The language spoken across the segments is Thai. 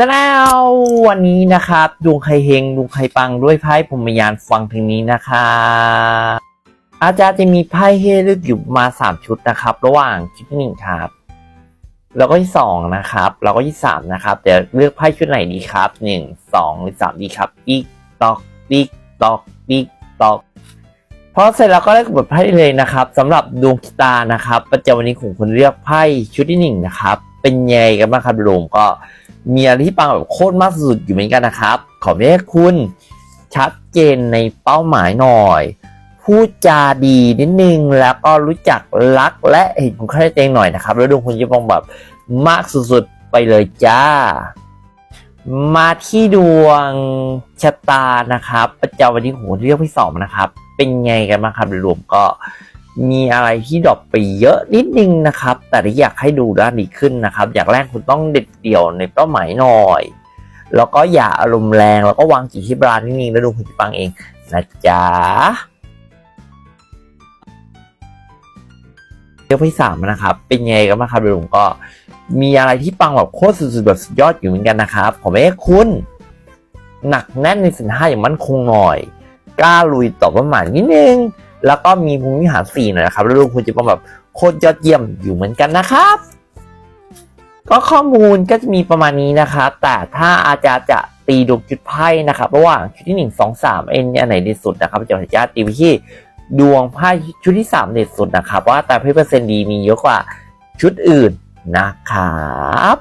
แต่แล้ววันนี้นะครับดวงใครเฮงดวงใครปังด้วยไพ่พรมยานฟังทางนี้นะครับอาจารย์จะมีไพ่ให้เลือกอยู่มาสามชุดนะครับ ระหว่างชุดที่หนึ่งครับ แล้วก็ที่สองนะครับแล้วก็ที่สามนะครับเดี๋ยวเลือกไพ่ชุดไหนดีครับหนึ่งสองหรือสามดีครับติ๊กตอกติ๊กตอกติ๊กตอกพอเสร็จแล้วก็เลือกบทไพ่เลยนะครับสำหรับดวงชะตานะครับ ประจำวันนี้ของคุณเลือกไพ่ชุดที่หนึ่งนะครับ เป็นไงกันบ้างครับดวงก็ มีอะไรที่ปังแบบโคตรมากสุดอยู่เหมือนกันนะครับ ขอให้คุณชัดเจนในเป้าหมายหน่อย พูดจาดีนิดนึงแล้วก็รู้จักรักและเห็นคุณค่าในตัวเองหน่อยนะครับ แล้วดวงคุณจะปังแบบมากสุดๆไปเลยจ้า มาที่ดวงชะตานะครับ ประจำวันนี้ของคนที่อกที่สองนะครับ เป็นไงกันบ้างครับโดยรวมก็ มีอะไรที่ดรอปไปเยอะนิดนึงนะครับ แต่ที่อยากให้ดูด้านดีขึ้นนะครับ อย่างแรกคุณต้องเด็ดเดี่ยวในเป้าหมายหน่อย แล้วก็อย่าอารมณ์แรงแล้วก็วางจิตที่บรานนิ่งแล้วดูคุณจะฟังเองนะจ๊ะเรื่องที่สามนะครับ เป็นไงกันบ้างครับโดยรวมก็มีอะไรที่ปังแบบโคตรสุดๆแบบสุดยอดอยู่เหมือนกันนะครับผมให้คุณ หนักแน่นในสินห้าอย่างมั่นคงหน่อย กล้าลุยต่อเป้าหมายนิดนึง แล้วก็มีภูมิหารสี่หน่อยนะครับแล้วดูกคุณจะเป็นแบบโคตรยอดเยี่ยมอยู่เหมือนกันนะครับ ก็ข้อมูลก็จะมีประมาณนี้นะครับแต่ถ้าอาจารย์จะตีดวงจุดไพ่นะครับระหว่างชุดที่หนึ่งสองสามเอ็นอันไหนเด็ดสุดนะครับอาจารย์ตีไปที่ดวงไพ่ชุดที่สามเด็ดสุดนะครับ ว่าแต่เพอเปอร์เซ็นต์ดีมีเยอะกว่าชุดอื่นนะครับ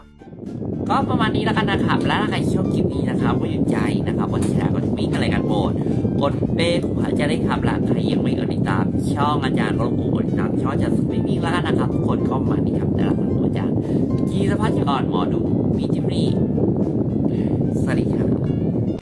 ก็ประมาณนี้แล้วกันนะครับ และถ้าใครชอบคลิปนี้นะครับก็อย่าใจนะครับวันที่แล้วก็มีอะไรกันโปรดกดเบรกของอาจารย์ได้ครับและใครยัง ช่องอาจารย์ก็รบกวนกดติดตามช่องอาจารย์สุดไม่มีแล้วกันนะครับ ทุกคนเข้ามาณนี้ครับแต่ละคนอาจารย์กีสพัฒน์ก่อนหมอดูมีจิต